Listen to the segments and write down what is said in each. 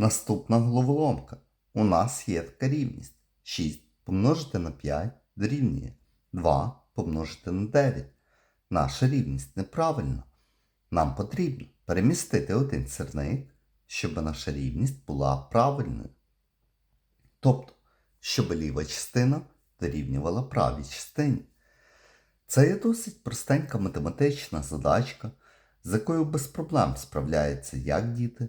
Наступна головоломка. У нас є така рівність. 6 помножити на 5 дорівнює 2 помножити на 9. Наша рівність неправильна. Нам потрібно перемістити один сірник, щоб наша рівність була правильною. Тобто, щоб ліва частина дорівнювала правій частині. Це є досить простенька математична задачка, з якою без проблем справляються як діти,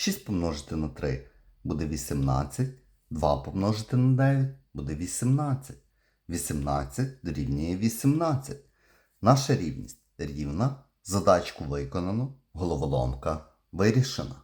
6 помножити на 3 буде 18, 2 помножити на 9 буде 18. 18 дорівнює 18. Наша рівність рівна, задачку виконано, головоломка вирішена.